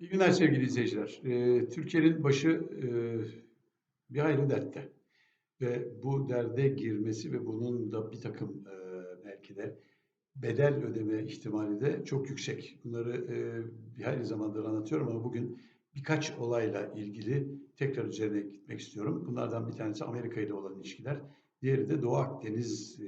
İyi günler sevgili izleyiciler. Ee, Türkiye'nin başı e, bir hayli dertte. Ve bu derde girmesi ve bunun da bir takım e, belki de bedel ödeme ihtimali de çok yüksek. Bunları e, bir hayli zamandır anlatıyorum ama bugün birkaç olayla ilgili tekrar üzerine gitmek istiyorum. Bunlardan bir tanesi Amerika ile olan ilişkiler. Diğeri de Doğu Akdeniz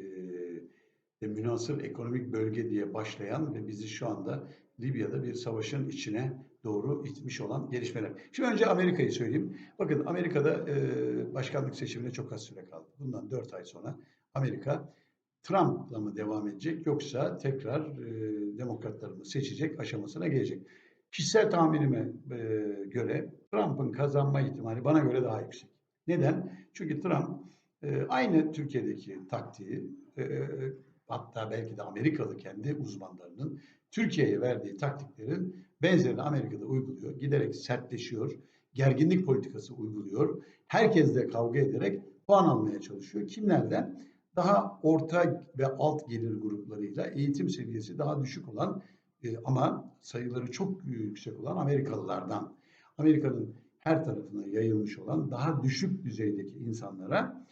e, münasır ekonomik bölge diye başlayan ve bizi şu anda Libya'da bir savaşın içine doğru itmiş olan gelişmeler. Şimdi önce Amerika'yı söyleyeyim. Bakın Amerika'da e, başkanlık seçimine çok az süre kaldı. Bundan 4 ay sonra Amerika Trump'la mı devam edecek yoksa tekrar e, demokratlarını seçecek aşamasına gelecek. Kişisel tahminime e, göre Trump'ın kazanma ihtimali bana göre daha yüksek. Neden? Çünkü Trump e, aynı Türkiye'deki taktiği e, hatta belki de Amerikalı kendi uzmanlarının Türkiye'ye verdiği taktiklerin benzerini Amerika'da uyguluyor. Giderek sertleşiyor. Gerginlik politikası uyguluyor. Herkesle kavga ederek puan almaya çalışıyor. Kimlerden? Daha orta ve alt gelir gruplarıyla eğitim seviyesi daha düşük olan e, ama sayıları çok yüksek olan Amerikalılardan. Amerika'nın her tarafına yayılmış olan daha düşük düzeydeki insanlara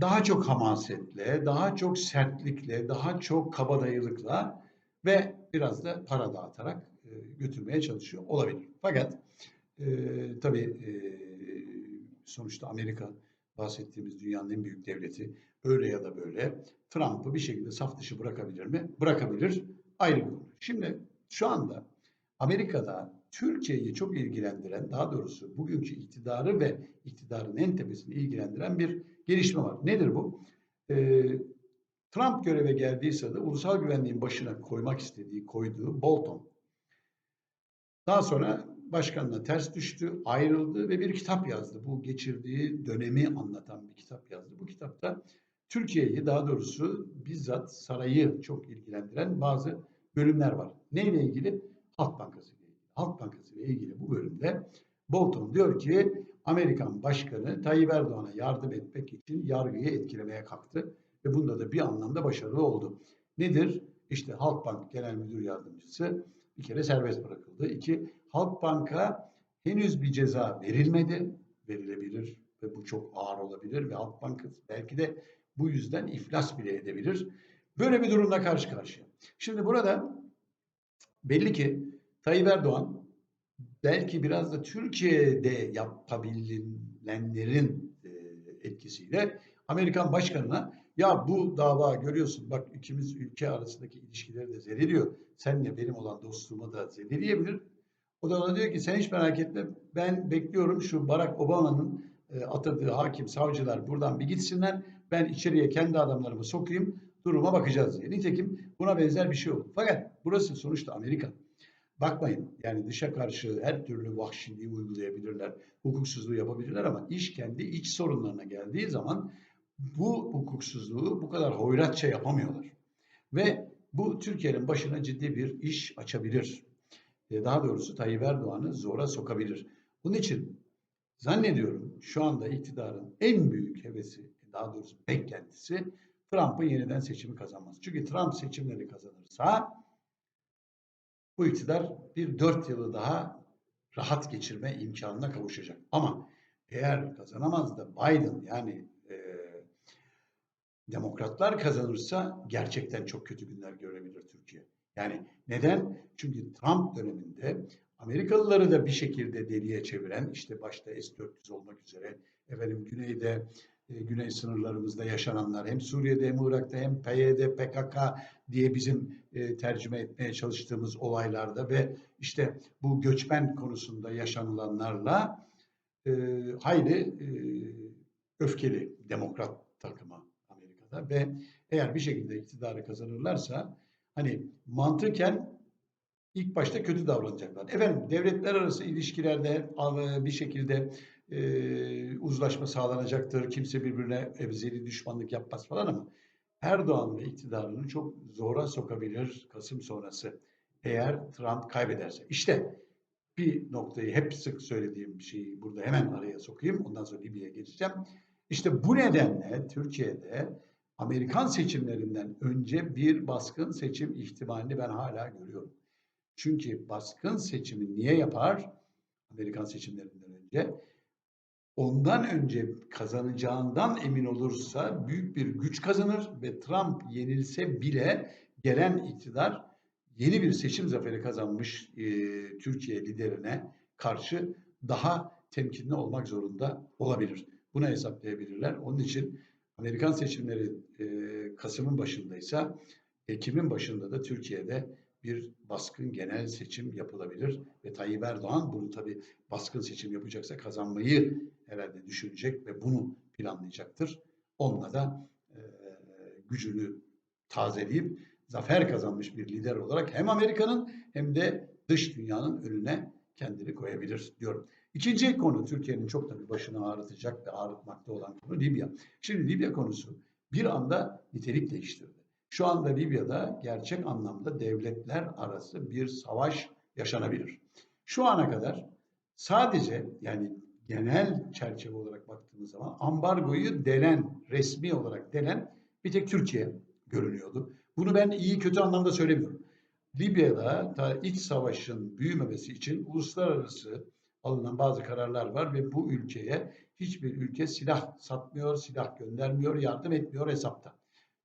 daha çok hamasetle, daha çok sertlikle, daha çok kabadayılıkla ve biraz da para dağıtarak e, götürmeye çalışıyor olabilir. Fakat e, tabii e, sonuçta Amerika bahsettiğimiz dünyanın en büyük devleti öyle ya da böyle Trump'ı bir şekilde saf dışı bırakabilir mi? Bırakabilir. Ayrı bir konu. Şimdi şu anda Amerika'da Türkiye'yi çok ilgilendiren, daha doğrusu bugünkü iktidarı ve iktidarın en tepesini ilgilendiren bir gelişme var. Nedir bu? Ee, Trump göreve geldiği sırada ulusal güvenliğin başına koymak istediği, koyduğu Bolton. Daha sonra başkanla ters düştü, ayrıldı ve bir kitap yazdı. Bu geçirdiği dönemi anlatan bir kitap yazdı. Bu kitapta Türkiye'yi daha doğrusu bizzat sarayı çok ilgilendiren bazı bölümler var. Neyle ilgili? Halk Bankası ile ilgili. Halk Bankası ile ilgili bu bölümde Bolton diyor ki Amerikan Başkanı Tayyip Erdoğan'a yardım etmek için yargıyı etkilemeye kalktı ve bunda da bir anlamda başarılı oldu. Nedir? İşte Halkbank Genel Müdür Yardımcısı bir kere serbest bırakıldı. İki, Halkbank'a henüz bir ceza verilmedi. Verilebilir ve bu çok ağır olabilir ve Halkbank belki de bu yüzden iflas bile edebilir. Böyle bir durumla karşı karşıya. Şimdi burada belli ki Tayyip Erdoğan belki biraz da Türkiye'de yapabilenlerin e, etkisiyle Amerikan başkanına ya bu dava görüyorsun bak ikimiz ülke arasındaki ilişkileri de zedeliyor. Senle benim olan dostluğumu da zedeleyebilir. O da ona diyor ki sen hiç merak etme ben bekliyorum şu Barack Obama'nın e, atadığı hakim savcılar buradan bir gitsinler. Ben içeriye kendi adamlarımı sokayım duruma bakacağız diye. Nitekim buna benzer bir şey oldu. Fakat burası sonuçta Amerika. Bakmayın yani dışa karşı her türlü vahşiliği uygulayabilirler, hukuksuzluğu yapabilirler ama iş kendi iç sorunlarına geldiği zaman bu hukuksuzluğu bu kadar hoyratça yapamıyorlar. Ve bu Türkiye'nin başına ciddi bir iş açabilir. E, daha doğrusu Tayyip Erdoğan'ı zora sokabilir. Bunun için zannediyorum şu anda iktidarın en büyük hevesi, daha doğrusu beklentisi Trump'ın yeniden seçimi kazanması. Çünkü Trump seçimleri kazanırsa bu iktidar bir dört yılı daha rahat geçirme imkanına kavuşacak. Ama eğer kazanamaz da Biden yani demokratlar kazanırsa gerçekten çok kötü günler görebilir Türkiye. Yani neden? Çünkü Trump döneminde Amerikalıları da bir şekilde deliye çeviren işte başta S-400 olmak üzere efendim güneyde e, güney sınırlarımızda yaşananlar hem Suriye'de hem Irak'ta hem PYD, PKK diye bizim e, tercüme etmeye çalıştığımız olaylarda ve işte bu göçmen konusunda yaşanılanlarla e, hayli öfkeli demokrat takıma Amerika'da ve eğer bir şekilde iktidarı kazanırlarsa hani mantıken ilk başta kötü davranacaklar. Efendim devletler arası ilişkilerde bir şekilde e, uzlaşma sağlanacaktır. Kimse birbirine ebzeli düşmanlık yapmaz falan ama Erdoğan ve iktidarını çok zora sokabilir Kasım sonrası eğer Trump kaybederse. İşte bir noktayı hep sık söylediğim bir şeyi burada hemen araya sokayım. Ondan sonra Libya'ya geçeceğim. İşte bu nedenle Türkiye'de Amerikan seçimlerinden önce bir baskın seçim ihtimalini ben hala görüyorum. Çünkü baskın seçimi niye yapar? Amerikan seçimlerinden önce. Ondan önce kazanacağından emin olursa büyük bir güç kazanır ve Trump yenilse bile gelen iktidar yeni bir seçim zaferi kazanmış e, Türkiye liderine karşı daha temkinli olmak zorunda olabilir. Buna hesaplayabilirler. Onun için Amerikan seçimleri e, Kasım'ın başındaysa Ekim'in başında da Türkiye'de bir baskın genel seçim yapılabilir ve Tayyip Erdoğan bunu tabii baskın seçim yapacaksa kazanmayı herhalde düşünecek ve bunu planlayacaktır. Onunla da e, gücünü tazeleyip zafer kazanmış bir lider olarak hem Amerika'nın hem de dış dünyanın önüne kendini koyabilir diyorum. İkinci konu Türkiye'nin çok tabii başını ağrıtacak ve ağrıtmakta olan konu Libya. Şimdi Libya konusu bir anda nitelik değiştirdi. Şu anda Libya'da gerçek anlamda devletler arası bir savaş yaşanabilir. Şu ana kadar sadece yani genel çerçeve olarak baktığımız zaman ambargoyu delen, resmi olarak delen bir tek Türkiye görünüyordu. Bunu ben iyi kötü anlamda söylemiyorum. Libya'da iç savaşın büyümemesi için uluslararası alınan bazı kararlar var ve bu ülkeye hiçbir ülke silah satmıyor, silah göndermiyor, yardım etmiyor hesapta.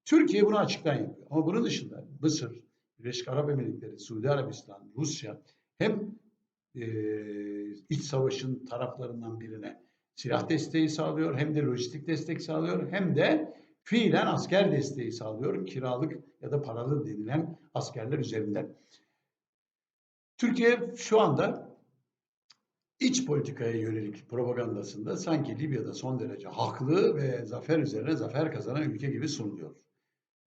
Türkiye bunu açıktan yapıyor. Ama bunun dışında Mısır, Birleşik Arap Emirlikleri, Suudi Arabistan, Rusya hem e, iç savaşın taraflarından birine silah desteği sağlıyor, hem de lojistik destek sağlıyor, hem de fiilen asker desteği sağlıyor. Kiralık ya da paralı denilen askerler üzerinden. Türkiye şu anda iç politikaya yönelik propagandasında sanki Libya'da son derece haklı ve zafer üzerine zafer kazanan ülke gibi sunuluyor.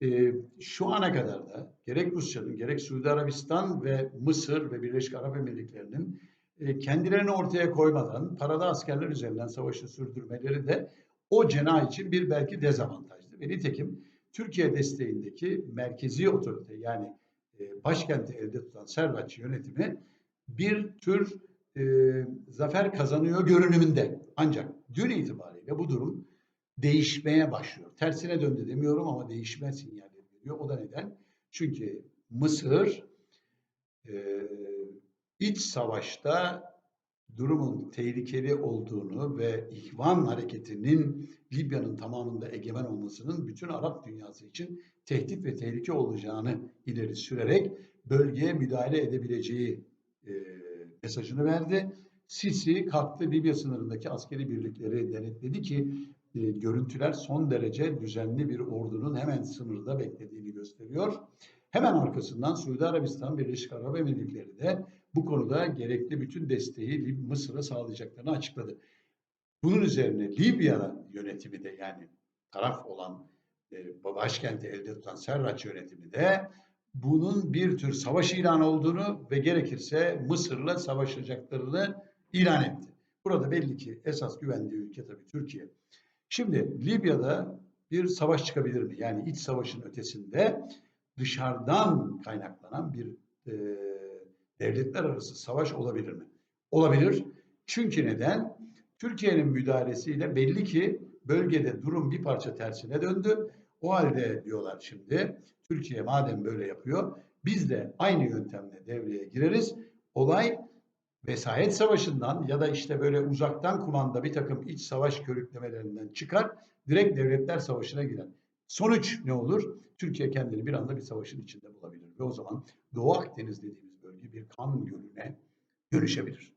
Ee, şu ana kadar da gerek Rusya'nın gerek Suudi Arabistan ve Mısır ve Birleşik Arap Emirlikleri'nin e, kendilerini ortaya koymadan paralı askerler üzerinden savaşı sürdürmeleri de o cenah için bir belki dezavantajdı. Ve nitekim Türkiye desteğindeki merkezi otorite yani e, başkenti elde tutan Servaççı yönetimi bir tür e, zafer kazanıyor görünümünde. Ancak dün itibariyle bu durum değişmeye başlıyor. Tersine döndü demiyorum ama değişme sinyalleri veriyor. O da neden? Çünkü Mısır e, iç savaşta durumun tehlikeli olduğunu ve İhvan hareketinin Libya'nın tamamında egemen olmasının bütün Arap dünyası için tehdit ve tehlike olacağını ileri sürerek bölgeye müdahale edebileceği e, mesajını verdi. Sisi kalktı Libya sınırındaki askeri birlikleri denetledi ki e, görüntüler son derece düzenli bir ordunun hemen sınırda beklediğini gösteriyor. Hemen arkasından Suudi Arabistan Birleşik Arap Emirlikleri de bu konuda gerekli bütün desteği Mısır'a sağlayacaklarını açıkladı. Bunun üzerine Libya yönetimi de yani taraf olan e, başkenti elde tutan Serraç yönetimi de bunun bir tür savaş ilan olduğunu ve gerekirse Mısır'la savaşacaklarını ilan etti. Burada belli ki esas güvendiği ülke tabii Türkiye. Şimdi Libya'da bir savaş çıkabilir mi? Yani iç savaşın ötesinde dışarıdan kaynaklanan bir e, devletler arası savaş olabilir mi? Olabilir. Çünkü neden? Türkiye'nin müdahalesiyle belli ki bölgede durum bir parça tersine döndü. O halde diyorlar şimdi Türkiye madem böyle yapıyor biz de aynı yöntemle devreye gireriz. Olay vesayet savaşından ya da işte böyle uzaktan kumanda bir takım iç savaş körüklemelerinden çıkar, direkt devletler savaşına girer. Sonuç ne olur? Türkiye kendini bir anda bir savaşın içinde bulabilir ve o zaman Doğu Akdeniz dediğimiz bölge bir kan gölüne dönüşebilir.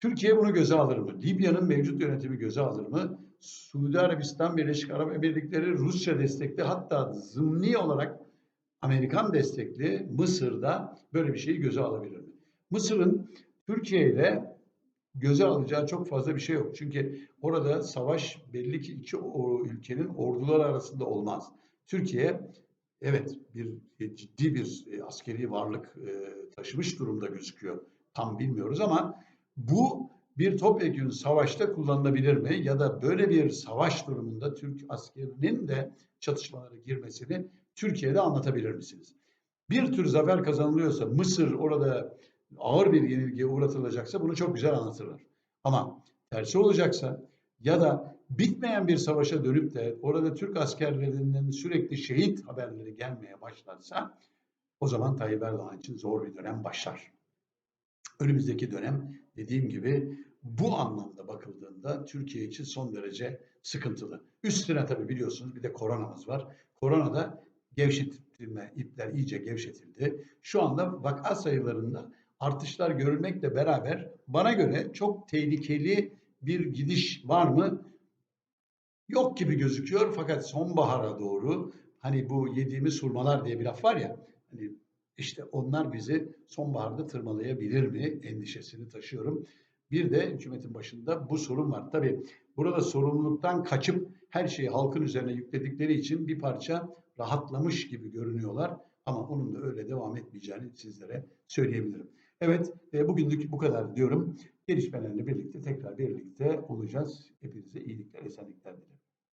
Türkiye bunu göze alır mı? Libya'nın mevcut yönetimi göze alır mı? Suudi Arabistan, Birleşik Arap Emirlikleri, Rusya destekli hatta zımni olarak Amerikan destekli Mısır'da böyle bir şeyi göze alabilir mi? Mısır'ın Türkiye ile göze alacağı çok fazla bir şey yok. Çünkü orada savaş belli ki iki ülkenin orduları arasında olmaz. Türkiye evet bir ciddi bir e, askeri varlık e, taşımış durumda gözüküyor. Tam bilmiyoruz ama bu bir topyekun savaşta kullanılabilir mi? Ya da böyle bir savaş durumunda Türk askerinin de çatışmalara girmesini Türkiye'de anlatabilir misiniz? Bir tür zafer kazanılıyorsa Mısır orada ağır bir yenilgiye uğratılacaksa bunu çok güzel anlatırlar. Ama tersi olacaksa ya da bitmeyen bir savaşa dönüp de orada Türk askerlerinin sürekli şehit haberleri gelmeye başlarsa o zaman Tayyip Erdoğan için zor bir dönem başlar. önümüzdeki dönem dediğim gibi bu anlamda bakıldığında Türkiye için son derece sıkıntılı. Üstüne tabii biliyorsunuz bir de koronamız var. Koronada gevşetilme, ipler iyice gevşetildi. Şu anda vaka sayılarında artışlar görülmekle beraber bana göre çok tehlikeli bir gidiş var mı? Yok gibi gözüküyor fakat sonbahara doğru hani bu yediğimiz hurmalar diye bir laf var ya hani işte onlar bizi sonbaharda tırmalayabilir mi endişesini taşıyorum. Bir de hükümetin başında bu sorun var. Tabii burada sorumluluktan kaçıp her şeyi halkın üzerine yükledikleri için bir parça rahatlamış gibi görünüyorlar. Ama onun da öyle devam etmeyeceğini sizlere söyleyebilirim. Evet, e, bugünlük bu kadar diyorum. Gelişmelerle birlikte tekrar birlikte olacağız. Hepinize iyilikler, esenlikler dilerim.